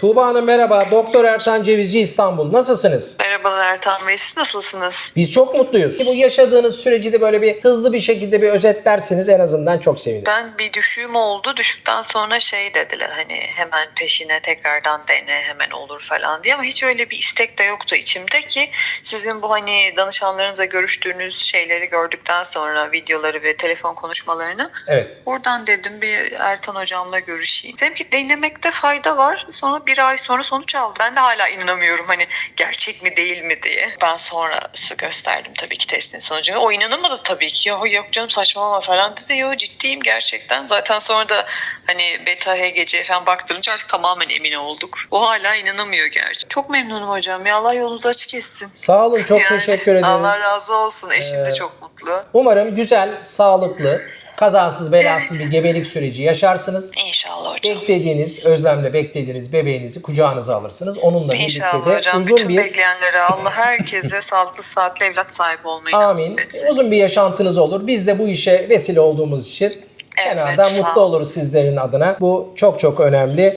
Tuğba Hanım merhaba. Doktor Ertan Cevizci İstanbul. Nasılsınız? Merhabalar Ertan Bey, siz nasılsınız? Biz çok mutluyuz. Bu yaşadığınız süreci de böyle bir hızlı bir şekilde bir özetlerseniz en azından çok sevinirim. Ben bir düşüğüm oldu. Düşükten sonra şey dediler hani hemen peşine tekrardan dene hemen olur falan diye ama hiç öyle bir istek de yoktu içimde ki sizin bu hani danışanlarınızla görüştüğünüz şeyleri gördükten sonra videoları ve telefon konuşmalarını Evet. buradan dedim bir Ertan hocamla görüşeyim. Dedim ki denemekte fayda var. Sonra bir ay sonra sonuç aldım. Ben de hala inanamıyorum hani gerçek mi değil mi diye. Ben sonra su gösterdim tabii ki testin sonucunu. O inanamadı tabii ki. Ya yok canım saçmalama falan dedi. Yo ciddiyim gerçekten. Zaten sonra da hani beta HGC falan baktırınca artık tamamen emin olduk. O hala inanamıyor gerçi. Çok memnunum hocam. Ya Allah yolunuzu açık etsin. Sağ olun. Çok Yani teşekkür ederiz. Allah razı olsun. Eşim Ee, de çok mutlu. Umarım güzel, sağlıklı, kazasız belasız bir gebelik süreci yaşarsınız. İnşallah hocam. Beklediğiniz, özlemle beklediğiniz bebeğinizi kucağınıza alırsınız. Onunla birlikte İnşallah de hocam. uzun Bütün bir bekleyenlere Allah herkese sağlıklı saatli evlat sahibi olmayı Amin. nasip etsin. Uzun bir yaşantınız olur. Biz de bu işe vesile olduğumuz için Evet, kenardan mutlu ol. oluruz sizlerin adına. Bu çok çok önemli.